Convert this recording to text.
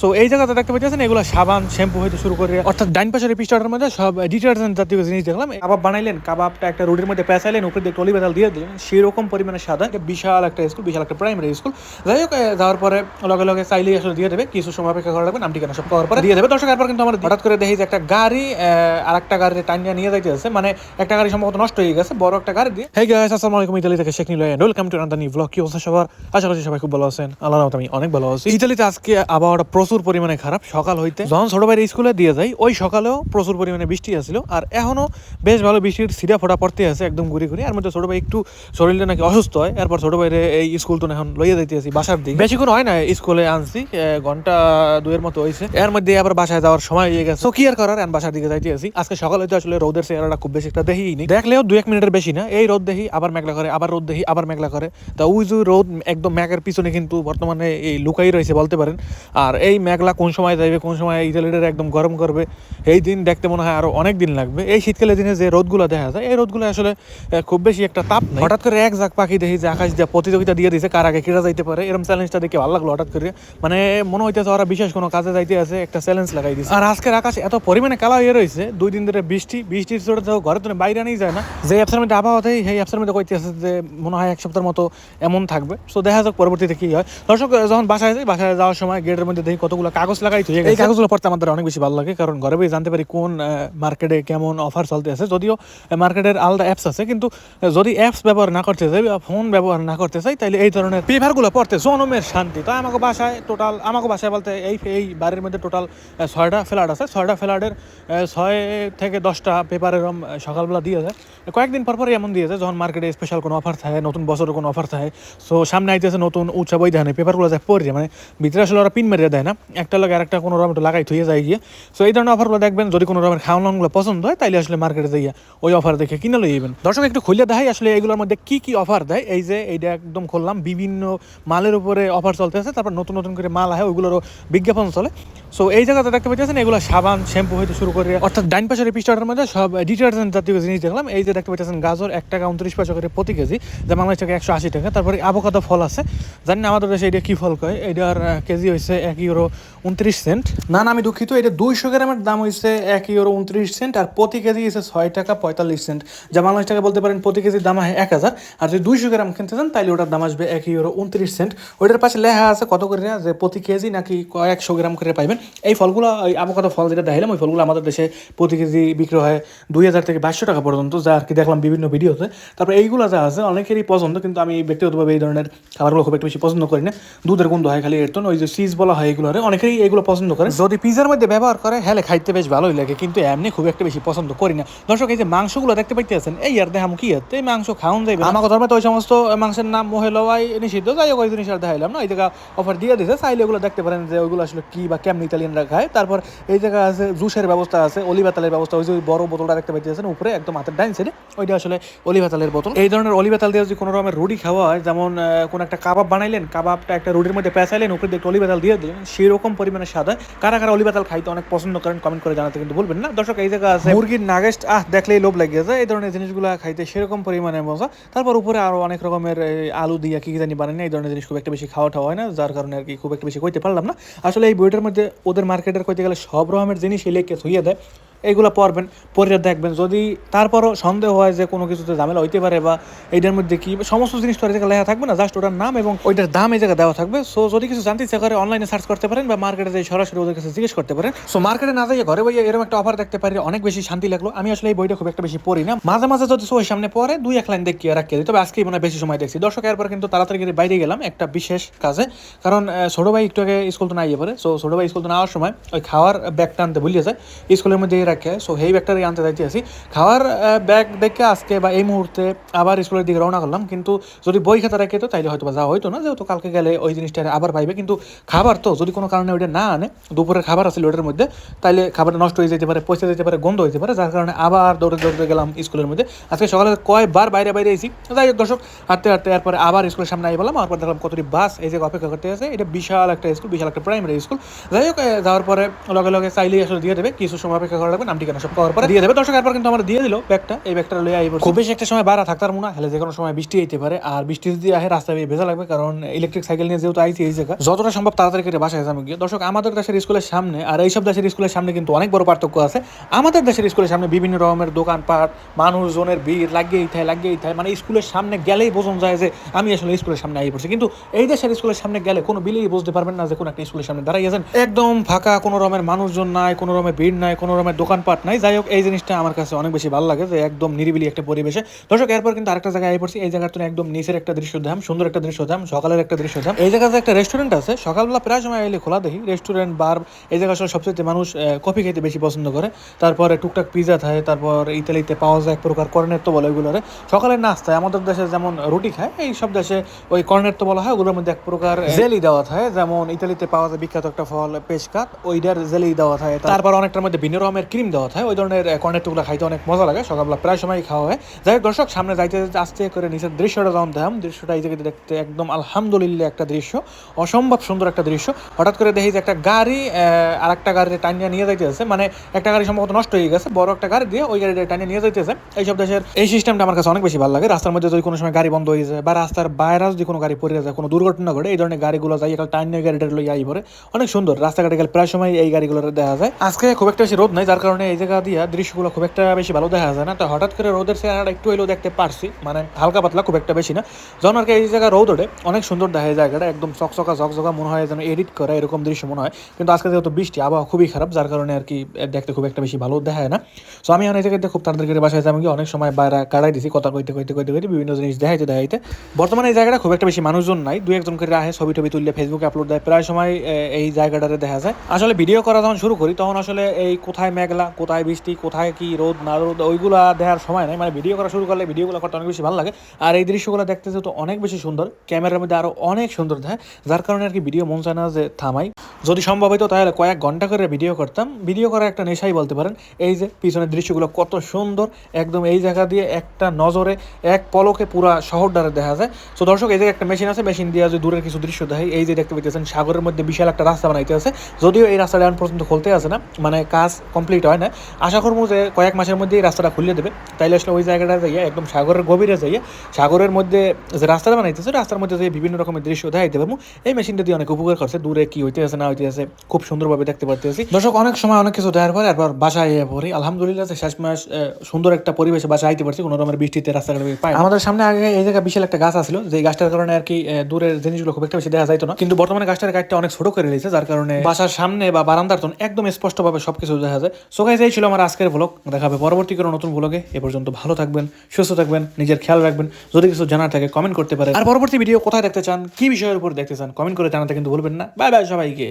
So এই জায়গাতে দেখতে পাচ্ছেন এগুলো সাবান, শ্যাম্পু হইতে শুরু করে, অর্থাৎ ডাইন পাশের মধ্যে সব ডিটারজেন্ট জাতীয় জিনিস দেখলাম। কাবাব বানাইলেন, কাবাবটা একটা রোডের মধ্যে পেঁচাইলেন, উপরে দিয়ে টলি দিয়ে দিলেন। সেরকম পরিমাণে সাদা বিশাল একটা স্কুল, বিশাল একটা প্রাইমারি স্কুল। যাই হোক যাওয়ার পরে লগে লগে চাইলেই আসলে দিয়ে দেবে, কিছু সময় অপেক্ষা করা লাগবে সব করার পরে দিয়ে দেবে। দর্শক, এরপর কিন্তু আমার হঠাৎ করে দেখি যে একটা গাড়ি আর একটা গাড়ি টাইনিয়া নিয়ে যাইতে আছে মানে একটা গাড়ি সম্ভবত নষ্ট হয়ে গেছে, বড় একটা গাড়ি দিয়ে। হে গাইস আসসালামু আলাইকুম। ইতালি থেকে শেখ নিল ওয়েলকাম টু ব্লগ কি অবস্থা সবার? আশা করছি সবাই খুব ভালো আছেন। আল্লাহ আমি অনেক ভালো আছি। ইতালিতে আজকে আবহাওয়াটা প্রচুর পরিমাণে খারাপ, সকাল হইতে যখন ছোট ভাইয়ের স্কুলে দিয়ে যাই, ওই সকালেও প্রচুর পরিমাণে বৃষ্টি আসছিল আর এখনও বেশ ভালো বৃষ্টির সিরা ফোটা পড়তে আছে একদম ঘুরি ঘুরি। আর মধ্যে ছোট ভাই একটু শরীরটা নাকি অসুস্থ হয়, এরপর ছোট ভাইরে এই স্কুল তো এখন লইয়া যাইতে আছি বাসার দিকে। বেশিক্ষণ হয় না স্কুলে আনছি ঘণ্টা দুয়ের মতো হয়েছে এর মধ্যে আবার বাসায় যাওয়ার সময় হয়ে গেছে। তো কি আর করার এখন বাসার দিকে যাইতে আছি। আজকে সকালে তো আসলে রোদের চেহারাটা খুব বেশি একটা দেখি নি। দেখলেও দু এক মিনিটের বেশি না। এই রোদ দেখি, আবার মেঘলা করে, আবার রোদ দেখি, আবার মেঘলা করে। তা যে রোদ একদম ম্যাগের পিছনে কিন্তু বর্তমানে এই লুকাই রয়েছে বলতে পারেন। আর এই মেঘলা কোন সময় যাইবে, কোন সময় ইতালিটার একদম গরম করবে, এই দিন দেখতে মনে হয় আরও অনেক দিন লাগবে। এই শীতকালের দিনে যে রোদগুলো দেখা যায়, এই রোদগুলো আসলে খুব বেশি একটা তাপ নেই। হঠাৎ করে এক জাক পাখি দেখি যে আকাশ দিয়ে প্রতিযোগিতা দিয়ে দিয়েছে কার আগে কেটে যাইতে পারে এরকম চ্যালেঞ্জটা দেখে ভালো লাগল হঠাৎ করে। মানে মনে হইতেছে ওরা বিশেষ কোনো কাজে যাইতে আছে, একটা চ্যালেঞ্জ লাগাই দিয়েছে আর আজকের আকাশ এত পরিমাণে কালা হয়ে রয়েছে দুই দিন ধরে বৃষ্টি বৃষ্টির চোটে তো ঘরে তো বাইরে নিয়ে যায় না। যে অ্যাপসের মধ্যে আবহাওয়াতেই, সেই অ্যাপসের মধ্যে কইতেছে যে মনে হয় এক সপ্তাহের মতো এমন থাকবে। সো দেখা যাক পরবর্তীতে কি হয়। দর্শক, যখন বাসায় যাই, বাসায় যাওয়ার সময় গেটের মধ্যে দেখি কতগুলো কাগজ লাগাই তো এই কাগজগুলো পড়তে আমাদের অনেক বেশি ভালো লাগে, কারণ ঘরে বসে জানতে পারি কোন মার্কেটে কেমন অফার চলতে আছে। যদিও মার্কেটের আলাদা অ্যাপস আছে, কিন্তু যদি অ্যাপস ব্যবহার না করতে চাই ফোন ব্যবহার না করতে চাই তাহলে এই ধরনের পেপারগুলো পড়তে জনমের শান্তি। তো আমাকে বাসায় টোটাল আমাকে বাসায় বলতে এই এই বাড়ির মধ্যে টোটাল ছয়টা ফ্ল্যাট আছে। ছয়টা ফ্ল্যাটের ছয় থেকে দশটা পেপার এরকম সকালবেলা দিয়ে যায়। কয়েকদিন পর পরই এমন দিয়ে যায়, যখন মার্কেটে স্পেশাল কোনো অফার থাকে, নতুন বছরের কোনো অফার থাকে। সো সামনে আইতেছে নতুন উৎসব, ওই দেয় পেপারগুলো যায় পড়ছে মানে ভিতরে আসলে ওরা পিন মেরে দেয় না। একটা লাগে আরেকটা কোনো রকম একটু লাগাই থুয়ে যায় গিয়ে। সো এই ধরনের অফারগুলো দেখবেন, যদি কোনো রকমের খাওয়ানোগুলো পছন্দ হয়, তাইলে আসলে মার্কেটে যাইয়া ওই অফার দেখে কিনে লই যাবেন দর্শক, একটু খুলে দেখাই আসলে এগুলোর মধ্যে কি কি অফার দেয়। এই যে এইটা একদম খুললাম, বিভিন্ন মালের উপরে অফার চলতেছে, তারপর নতুন নতুন করে মাল আহে, ওইগুলোরও বিজ্ঞাপন চলে। সো এই জায়গাতে দেখতে পাচ্ছেন এগুলো সাবান, শ্যাম্পু হইতে শুরু করে, অর্থাৎ ডাইন পাশের পিস্টারের মধ্যে সব ডিটারজেন্ট জাতীয় জিনিস দেখলাম। এই যে দেখতে পাচ্ছেন গাজর এক টাকা উনত্রিশ পয়সা করে প্রতি কেজি, যা বাংলাদেশ টাকা একশো আশি টাকা। তারপরে আবকাদা ফল আছে। জানি না আমাদের দেশে এটা কি ফল কয়। এটার কেজি হয়েছে এক ইউরো উনত্রিশ সেন্ট। না না, আমি দুঃখিত, এটা দুইশো গ্রামের দাম হয়েছে এক ইউরো উনত্রিশ সেন্ট আর প্রতি কেজি হয়েছে ছয় টাকা পঁয়তাল্লিশ সেন্ট। যা বাংলাদেশ টাকা বলতে পারেন প্রতি কেজির দাম হয় এক হাজার। আর যদি দুইশো গ্রাম কিনতে চান তাহলে ওটার দাম আসবে এক ইউরো উনত্রিশ সেন্ট। ওইটার পাশে লেখা আছে কত করে যে প্রতি কেজি নাকি কয়েকশো গ্রাম করে পাইবেন। এই ফলগুলো ওই আবোকাদো ফল যেটা দেখালাম ওই ফলগুলো আমাদের দেশে প্রতি কেজি বিক্রি হয় দুই হাজার থেকে বাইশশো টাকা পর্যন্ত, যা আর কি দেখলাম বিভিন্ন ভিডিওতে। তারপর এইগুলো যা আছে, অনেকেরই পছন্দ, কিন্তু আমি ব্যক্তিগতভাবে এই ধরনের খাবারগুলো খুব একটু বেশি পছন্দ করি না। দুধের গন্ধ হয় খালি এর ওই যে চিজ বলা হয় এগুলো অনেকেই এগুলো পছন্দ করে যদি পিজার মধ্যে ব্যবহার করে হ্যাঁ খাইতে বেশ ভালোই লাগে কিন্তু এমনি খুব একটা বেশি পছন্দ করি না। দর্শক এই যে মাংসগুলো দেখতে পাইতেছেন এই আর দেখাম কি হচ্ছে এই মাংস খাওয়ান যাইবে আমার ধর্মে তো ওই সমস্ত মাংসের নাম মহেলওয়াই নিষিদ্ধ যাই হোক ওই জিনিস আর দেখাইলাম না। এই জায়গা অফার দিয়ে দিয়েছে চাইলে ওগুলো দেখতে পারেন যে ওইগুলো আসলে কি বা কেমন ইতালিয়ানরা খায়। তারপর এই জায়গা আছে জুসের ব্যবস্থা আছে অলিবাতালের ব্যবস্থা ওই যে ওই বড় বোতলটা দেখতে পাইতেছেন উপরে একদম হাতের ডাইন সাইডে ওইটা আসলে অলিবাতালের বোতল। এই ধরনের অলিবাতাল দিয়ে যদি কোনো রকমের রুটি খাওয়া হয় যেমন কোনো একটা কাবাব বানাইলেন কাবাবটা একটা রুটির মধ্যে পেঁচাইলেন উপরে দিয়ে অলিবাতাল দিয়ে দিলেন সেরকম পরিমাণে স্বাদ হয়। কারা কারা অলিবাতাল খাইতে অনেক পছন্দ করেন কমেন্ট করে জানাতে কিন্তু বলবেন না। দর্শক, এই জায়গা আছে মুরগির নাগেস্ট আহ, দেখলেই লোভ লাগিয়ে যায়। এই ধরনের জিনিসগুলো খাইতে সেরকম পরিমাণে মজা। তারপর উপরে আরও অনেক রকমের আলু দিয়ে কি জানি বানায় এই ধরনের জিনিস খুব একটা বেশি খাওয়া টাওয়া হয় না, যার কারণে আর কি খুব একটা বেশি কইতে পারলাম না। আসলে এই বইটার মধ্যে ওদের মার্কেটের কইতে গেলে সব রকমের জিনিস এলেকে থইয়ে দেয়। এইগুলো পড়বেন, পড়ে দেখবেন। যদি তারপরও সন্দেহ হয় যে কোনো কিছুতে ঝামেলা হইতে পারে বা এইটার মধ্যে কি, সমস্ত জিনিস তো আর জায়গায় লেখা থাকবে না, জাস্ট ওটার নাম এবং ওইটার দাম এই জায়গায় দেওয়া থাকবে। সো যদি কিছু জানতে ইচ্ছা করে অনলাইনে সার্চ করতে পারেন বা মার্কেটে যাই সরাসরি ওদের কাছে জিজ্ঞেস করতে পারেন। সো মার্কেটে না যাইয়ে ঘরে বইয়ে এরকম একটা অফার দেখতে পারি, অনেক বেশি শান্তি লাগল। আমি আসলে এই বইটা খুব একটা বেশি পড়ি না। মাঝে মাঝে যদি সো সামনে পড়ে, দুই এক লাইন দেখি রাখি দিই। তবে আজকেই মনে বেশি সময় দেখছি। দর্শক, এরপর কিন্তু তাড়াতাড়ি বাইরে গেলাম একটা বিশেষ কাজে। কারণ ছোট ভাই একটু আগে স্কুল তো না ইয়ে পরে সো ছোট ভাই স্কুল তো না আসার সময় ওই খাওয়ার ব্যাগটা আনতে ভুলিয়ে যায়। স্কুলের মধ্যে রাখে। সো এই ব্যাগটারই আনতে যাইতে আছি। খাওয়ার ব্যাগ দেখে আজকে বা এই মুহূর্তে আবার স্কুলের দিকে রওনা করলাম। কিন্তু যদি বই খাতা রাখে তো তাইলে হয়তো যাওয়া হইতো না। যেহেতু কালকে গেলে ওই জিনিসটা আবার পাইবে। কিন্তু খাবার তো যদি কোনো কারণে ওইটা না আনে, দুপুরের খাবার আছে ওটার মধ্যে, তাইলে খাবারটা নষ্ট হয়ে যেতে পারে পয়সা যেতে পারে, গন্ধ হইতে পারে। যার কারণে আবার দৌড়ে দৌড়তে গেলাম স্কুলের মধ্যে। আজকে সকালে কয়বার বাইরে বাইরে এসেছি যাই হোক দর্শক, হাঁটতে হাঁটতে এরপরে আবার স্কুলের সামনে আই বললাম। তারপর দেখলাম কতটি বাস এই জায়গায় অপেক্ষা করতে আছে। এটা বিশাল একটা স্কুল, বিশাল একটা প্রাইমারি স্কুল। যাই হোক যাওয়ার পরে লগে লগে চাইলেই আসলে দিয়ে দেবে। কিছু সময় অপেক্ষা করা নাম ঠিকানা সব করার পরে দিয়ে দেবে। দর্শক, এরপর কিন্তু আমার দিয়ে দিল ব্যাগটা। এই ব্যাগটা লয়ে আই খুব বেশি একটা সময় থাকতার মনে হলে যে কোনো সময় বৃষ্টি হইতে পারে, আর বৃষ্টি যদি রাস্তায় ভেজা লাগবে, কারণ ইলেকট্রিক সাইকেল নিয়ে যেহেতু আইছি এই জায়গা যতটা সম্ভব তাড়াতাড়ি করে বাসায় গিয়ে। দর্শক, আমাদের দেশের স্কুলের সামনে, আর এইসব দেশের স্কুলের সামনে কিন্তু অনেক বড় পার্থক্য আছে। আমাদের দেশের স্কুলের সামনে বিভিন্ন রকমের দোকানপাট মানুষজনের ভিড়, লাগিয়েই থাকে লাগিয়েই থাকে মানে স্কুলের সামনে গেলেই বোঝন যায় যে, আমি আসলে স্কুলের সামনে আই পড়ছি। কিন্তু এই দেশের স্কুলের সামনে গেলে কোনো বিলেই বুঝতে পারবেন না যে, কোনো একটা স্কুলের সামনে দাঁড়াইয়েছেন একদম ফাঁকা, কোনো রকমের মানুষজন নাই, কোনো রকমের ভিড় নাই, কোনো রকমের দোকানপাট নাই। যাই হোক এই জিনিসটা আমার কাছে অনেক বেশি ভালো লাগে যে একদম নিরিবিলি একটা পরিবেশে। দর্শক এরপর কিন্তু আরেকটা জায়গায় আই পড়ছি। এই জায়গার তো একদম নিচের একটা দৃশ্য ধাম সুন্দর একটা দৃশ্য ধাম সকালের একটা দৃশ্য ধাম। এই জায়গাতে একটা রেস্টুরেন্ট আছে। সকালবেলা প্রায় সময় এলে খোলা দেখি। রেস্টুরেন্ট বার এই জায়গা আসলে সবচেয়ে মানুষ কফি খেতে বেশি পছন্দ করে। তারপরে টুকটাক পিজা থাকে তারপর ইতালিতে পাওয়া যায় এক প্রকার কর্নেট তো বলে ওইগুলোরে। সকালের নাস্তায় আমাদের দেশে যেমন রুটি খায় এই সব দেশে ওই কর্নেট তো বলা হয় ওগুলোর মধ্যে এক প্রকার জেলি দেওয়া থাকে। যেমন ইতালিতে পাওয়া যায় বিখ্যাত একটা ফল পেশকাত ওইটার জেলি দেওয়া থাকে। তারপর অনেকটার মধ্যে ভিন্ন রকমের ক্রিম দেওয়া থাকে, ওই ধরনের কর্নের টুকরা খাইতে অনেক মজা লাগে, সকালবেলা প্রায় সময় খাওয়া হয়। যাই হোক, দর্শক, সামনে যাইতে আস্তে করে নিচের দৃশ্যটা যখন দেখলাম দৃশ্যটা এই জায়গায় দেখতে একদম আলহামদুলিল্লাহ একটা দৃশ্য, অসম্ভব সুন্দর একটা দৃশ্য। হঠাৎ করে দেখি যে একটা গাড়ি আর একটা গাড়িতে টানিয়ে নিয়ে যাইতেছে মানে একটা গাড়ি সম্ভবত নষ্ট হয়ে গেছে, বড় একটা গাড়ি দিয়ে ওই গাড়িটা টানিয়ে নিয়ে যাইতেছে। এইসব দেশের, এই সিস্টেমটা আমার কাছে অনেক বেশি ভালো লাগে। রাস্তার মধ্যে যদি কোনো সময় গাড়ি বন্ধ হয়ে যায় বা রাস্তার বাইরে যদি কোনো গাড়ি পড়ে যায়, কোনো দুর্ঘটনা ঘটে, এই ধরনের গাড়িগুলো যাই একটা টানিয়ে গাড়িটা লইয়া আই পরে অনেক সুন্দর, রাস্তাঘাটে গেলে প্রায় সময় এই গাড়িগুলো দেখা যায়। আজকে খুব একটা বেশি রোদ নাই, যার কারণে এই জায়গা দিয়ে দৃশ্যগুলো খুব একটা বেশি ভালো দেখা যায় না। তো হঠাৎ করে রোদের চেহারাটা একটু হলেও দেখতে পারছি। মানে হালকা পাতলা খুব একটা বেশি না। যখন আর এই জায়গা রোদ ওঠে, অনেক সুন্দর দেখা যায় জায়গাটা। একদম চকচকা, ঝকঝকা মনে হয় যেন এডিট করা এরকম দৃশ্য মনে হয়। কিন্তু আজকে যেহেতু বৃষ্টি, আবহাওয়া খুবই খারাপ, যার কারণে আর কি দেখতে খুব একটা বেশি ভালো দেখা যায় না। সো আমি অনেক জায়গাতে খুব তাড়াতাড়ি করে বাসায় যাব অনেক সময় বাইরে কাটাই দিছি, কথা কইতে কইতে কইতে কইতে বিভিন্ন জিনিস দেখাইতে দেখাইতে। বর্তমানে এই জায়গাটা খুব একটা বেশি মানুষজন নাই। দু একজন করে আহে, ছবি টবি তুললে ফেসবুকে আপলোড দেয়, প্রায় সময় এই জায়গাটাতে দেখা যায়। আসলে ভিডিও করা যখন শুরু করি, তখন আসলে এই কোথায় মেঘলা কোথায় বৃষ্টি, কোথায় কি রোদ, না রোদ, ওইগুলা দেখার সময় নাই। মানে ভিডিও করা শুরু করলে ভিডিওগুলো করতে অনেক বেশি ভালো লাগে। আর এই দৃশ্যগুলো দেখতে তো অনেক বেশি সুন্দর, ক্যামেরার মধ্যে আরও অনেক সুন্দর দেখায়, যার কারণে আর কি ভিডিও মন চায় না যে থামাই। যদি সম্ভব হতো তাহলে কয়েক ঘণ্টা করে ভিডিও করতাম। ভিডিও করা একটা নেশাই বলতে পারেন, এই যে পিছনের দৃশ্যগুলো কত সুন্দর, একদম এই জায়গা দিয়ে একটা নজরে, এক পলকে পুরা শহরটারে দেখা যায়। তো দর্শক, এই যে একটা মেশিন আছে মেশিন দিয়ে যে দূরের কিছু দৃশ্য দেখাই, এই যে দেখতে পেতেছেন সাগরের মধ্যে বিশাল একটা রাস্তা বানাইতে আছে। যদিও এই রাস্তাটা এখন পর্যন্ত খুলতে আছে না মানে কাজ কমপ্লিট হয় না। আশা করব যে কয়েক মাসের মধ্যে এই রাস্তাটা খুলে দেবে। তাইলে আসলে ওই জায়গাটা যাইয়া একদম সাগরের গভীরে যাইয়া সাগরের মধ্যে যে রাস্তাটা বানাইতেছে রাস্তার মধ্যে যে বিভিন্ন রকমের দৃশ্য দেখাইতে পারব। এই মেশিনটা দিয়ে অনেক উপকার করছে। দূরে কি হইতে আছে না হইতে আছে খুব সুন্দরভাবে দেখতে পারতেছি। দর্শক অনেক সময় অনেক কিছু দেখার পরে এরপর বাসায় এসে পড়ি। আলহামদুলিল্লাহ শেষ মাস সুন্দর একটা পরিবেশে বাসায় আইতে পারছি। কোনো রকমের বৃষ্টিতে রাস্তাঘাটে পাই আমাদের সামনে আগে এই জায়গায় বিশাল একটা গাছ আছিল যে গাছটার কারণে আর কি দূরের জিনিসগুলো খুব একটা বেশি দেখা যাইতো না। কিন্তু বর্তমানে গাছটার কাঠটা অনেক ছোট করে দিয়েছে যার কারণে বাসার সামনে বা বারান্দার একদম স্পষ্টভাবে সবকিছু দেখা যায়। সো গাইজ এই ছিল আমার আজকের ব্লগ দেখাবে পরবর্তী কোনো নতুন ব্লগে এ পর্যন্ত ভালো থাকবেন, সুস্থ থাকবেন, নিজের খেয়াল রাখবেন। যদি কিছু জানার থাকে কমেন্ট করতে পারেন। আর পরবর্তী ভিডিও কোথায় দেখতে চান, কি বিষয়ের উপর দেখতে চান কমেন্ট করে জানাতে কিন্তু বলবেন না। বাই বাই সবাইকে।